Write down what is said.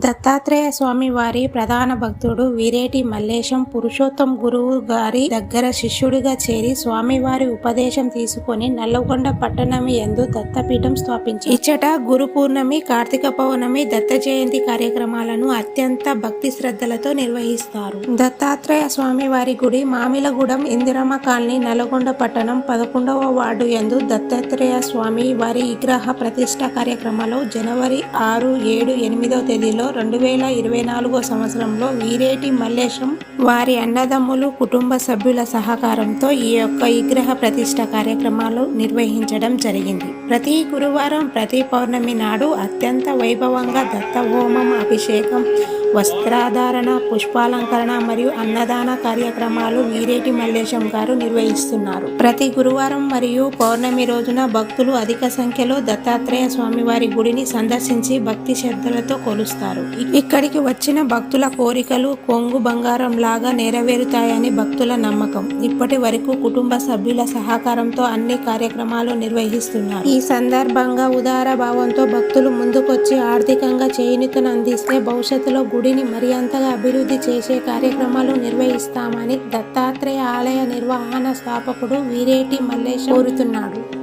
దత్తాత్రేయ స్వామి వారి ప్రధాన భక్తుడు వీరేటి మల్లేశం పురుషోత్తం గురువు గారి దగ్గర శిష్యుడిగా చేరి స్వామివారి ఉపదేశం తీసుకొని నల్లగొండ పట్టణం యందు దత్తపీఠం స్థాపించారు ఇచ్చట గురు పూర్ణమి కార్తీక పౌర్ణమి దత్త జయంతి కార్యక్రమాలను అత్యంత భక్తి శ్రద్ధలతో నిర్వహిస్తారు. దత్తాత్రేయ స్వామి వారి గుడి మామిలగూడెం ఇందిరమ్మ కాలనీ నల్గొండ పట్టణం పదకొండవ వార్డు యందు దత్తాత్రేయ స్వామి వారి విగ్రహ ప్రతిష్ట కార్యక్రమంలో జనవరి ఆరు ఏడు ఎనిమిదవ తేదీలో రెండు వేల ఇరవై నాలుగో సంవత్సరంలో వీరేటి మల్లేశం వారి అన్నదమ్ములు కుటుంబ సభ్యుల సహకారంతో ఈ యొక్క విగ్రహ ప్రతిష్ట కార్యక్రమాలు నిర్వహించడం జరిగింది. ప్రతి గురువారం ప్రతి పౌర్ణమి నాడు అత్యంత వైభవంగా దత్త హోమం అభిషేకం వస్త్రాధారణ పుష్పాలంకరణ మరియు అన్నదాన కార్యక్రమాలు వీరేటి మల్లేశం గారు నిర్వహిస్తున్నారు. ప్రతి గురువారం మరియు పౌర్ణమి రోజున భక్తులు అధిక సంఖ్యలో దత్తాత్రేయ స్వామి వారి గుడిని సందర్శించి భక్తి శ్రద్ధలతో కొలుస్తారు. ఇక్కడికి వచ్చిన భక్తుల కోరికలు కొంగు బంగారం లాగా నెరవేరుతాయని భక్తుల నమ్మకం. ఇప్పటి వరకు కుటుంబ సభ్యుల సహకారంతో అన్ని కార్యక్రమాలు నిర్వహిస్తున్నారు. ఈ సందర్భంగా ఉదార భావంతో భక్తులు ముందుకొచ్చి ఆర్థికంగా చేయూతను అందిస్తే భవిష్యత్తులో గుడిని మరింతగా అభివృద్ధి చేసే కార్యక్రమాలు నిర్వహిస్తామని దత్తాత్రేయ ఆలయ నిర్వహణ స్థాపకుడు వీరేటి మల్లేశ్ కోరుతున్నాడు.